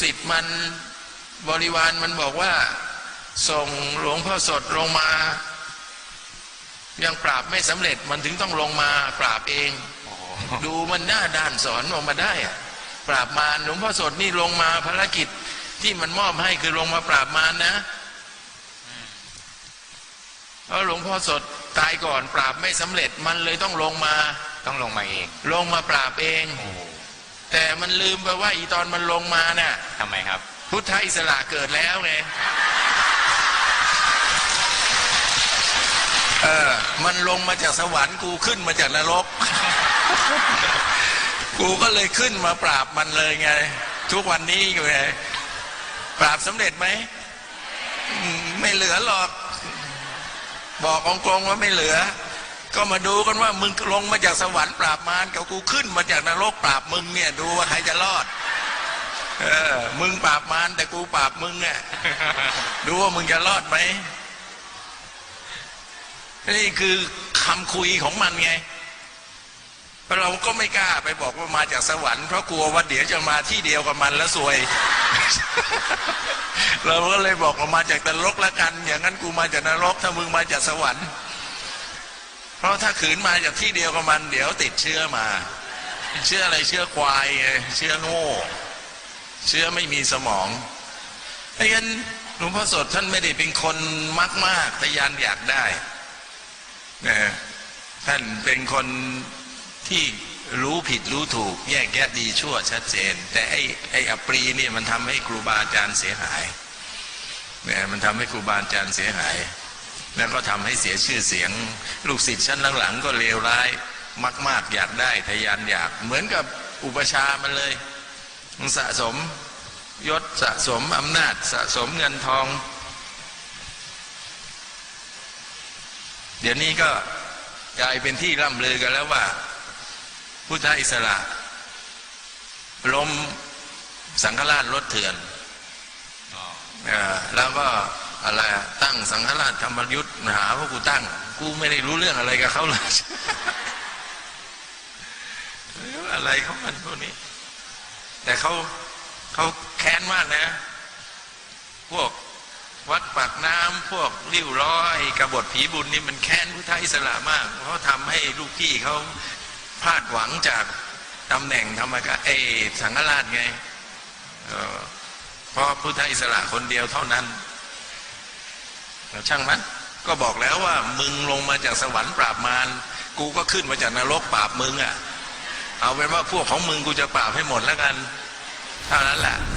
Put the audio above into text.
ศิษย์มันบริวารมันบอกว่า ส่งหลวงพ่อสดลงมา ยังปราบไม่สำเร็จมันถึงต้องลงมาปราบเองโอ้โหดูมันหน้าด้านสอนออกมาได้อะปราบมารหลวงพ่อสดนี่ลงมาภารกิจที่มันมอบให้คือลงมาปราบมารนะเพราะหลวงพ่อสดตายก่อนปราบไม่สำเร็จมันเลยต้องลงมา ต้องลงมาเอง ลงมาปราบเองโอ้โห แต่มันลืมไปว่าอีตอนมันลงมาน่ะทำไมครับ พุทธอิสระเกิดแล้วไง เออ มันลงมาจากสวรรค์กูขึ้นมาจากนรก กูก็เลยขึ้นมาปราบมันเลยไง ทุกวันนี้อยู่ไง ปราบสำเร็จไหมอืมไม่เหลือหรอก บอกองกงว่าไม่เหลือ ก็มาดูกันว่ามึงลงมาจากสวรรค์ปราบมารกับกูขึ้นมาจากนรกปราบมึงเนี่ย ดูว่าใครจะรอด เออ มึงปราบมารแต่กูปราบมึงเนี่ยดูว่ามึงจะรอดไหมนี่คือคำคุยของมันไงเราก็ไม่กล้าไปบอกว่ามาจากสวรรค์เพราะกลัวว่าเดี๋ยวจะมาที่เดียวกับมันแล้วซวย เราก็เลยบอกว่ามาจากนรกละกัน อย่างนั้นกูมาจากนรกถ้ามึงมาจากสวรรค์ เพราะถ้าขืนมาจากที่เดียวกับมัน เดี๋ยวติดเชื้อมา เชื้ออะไรเชื้อควายไงเชื้อโง่ เชื้อไม่มีสมองดังนั้นหลวงพ่อสดท่านไม่ได้เป็นคนมากมากทะยานอยากได้นะท่านเป็นคนที่รู้ผิดรู้ถูก แยกแยะดีชั่วชัดเจน แต่ไอ้ไอ้อปรีเนี่ยมันทำให้ครูบาอาจารย์เสียหายเนี่ยมันทำให้ครูบาอาจารย์เสียหาย แล้วก็ทำให้เสียชื่อเสียง ลูกศิษย์ชั้นหลังๆก็เลวร้ายมาก ๆ อยากได้ทะยานอยาก เหมือนกับอุปชามันเลยมันสะสมยศสะสมอำนาจสะสมเงินทอง เดี๋ยวนี้ก็กลายเป็นที่ร่ำลือกันแล้วว่า พุทธอิสระล้มสังฆราชรถเถื่อนอแล้วก็ อะไรตั้งสังฆราชธรรมยุทธ์หาว่ากูตั้ง กูไม่ได้รู้เรื่องอะไรกับเขาเลยอะไรเของมันพวกนี้ แต่เขาเขาแค้นมากนะ พวกวัดปากน้ำพวกริ้วร้อยกบฏผีบุญนี่มันแค้นพุทธอิสระมากเพราะทำให้ลูกพี่เขาพลาดหวังจากตำแหน่งธรรมกาเออสังฆราชไงเพราะพุทธอิสระคนเดียวเท่านั้น ช่างมันก็บอกแล้วว่ามึงลงมาจากสวรรค์ปราบมารกูก็ขึ้นมาจากนรกปราบมึงอะ่ะ เอาเป็นว่าพวกของมึงกูจะปราบให้หมดแล้วกัน เท่านั้นแหละ